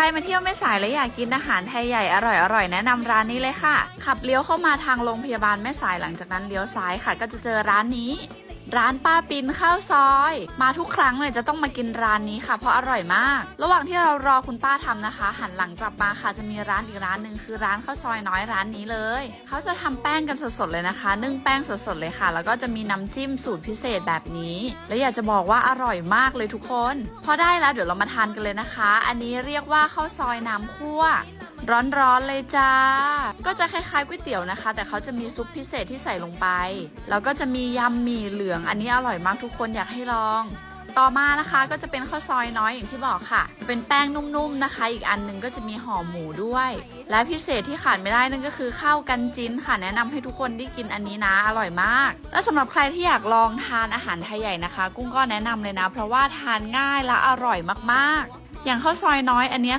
รมาเที่ยวไม่สายและอยากกินอาหารไทยใหญ่อร่อยๆแนะนำร้านนี้เลยค่ะ ขับเลี้ยวเข้ามาทางโรงพยาบาลแม่สายหลังจากนั้นเลี้ยวซ้ายค่ะ ก็จะเจอร้านนี้ ร้านป้าปินข้าวซอย มาทุกครั้งเนี่ยจะต้องมากินร้านนี้ค่ะ เพราะอร่อยมาก ระหว่างที่เรารอคุณป้าทำนะคะ หันหลังกลับมาค่ะจะมีร้านอีกร้านหนึ่งคือร้านข้าวซอยน้อยร้านนี้เลย เขาจะทำแป้งกันสดๆเลยนะคะ นึ่งแป้งสดๆเลยค่ะ แล้วก็จะมีน้ำจิ้มสูตรพิเศษแบบนี้ และอยากจะบอกว่าอร่อยมากเลยทุกคน พอได้แล้วเดี๋ยวเรามาทานกันเลยนะคะ อันนี้เรียกว่าข้าวซอยน้ำคั่ว ร้อนๆเลยจ้า ก็จะคล้ายๆก๋วยเตี๋ยวนะคะ แต่เขาจะมีซุปพิเศษที่ใส่ลงไป แล้วก็จะมียำหมี่เหลือง อันนี้อร่อยมากทุกคนอยากให้ลอง ต่อมานะคะก็จะเป็นข้าวซอยน้อยอย่างที่บอกค่ะ เป็นแป้งนุ่มๆนะคะ อีกอันหนึงก็จะมีห่อหมูด้วย และพิเศษที่ขาดไม่ได้นั่นก็คือข้าวกันจิ้นค่ะ แนะนำให้ทุกคนได้กินอันนี้นะ อร่อยมาก และสำหรับใครที่อยากลองทานอาหารไทยใหญ่นะคะ กุ้งก็แนะนำเลยนะ เพราะว่าทานง่ายและอร่อยมากๆ อย่างข้าวซอยน้อยอันนี้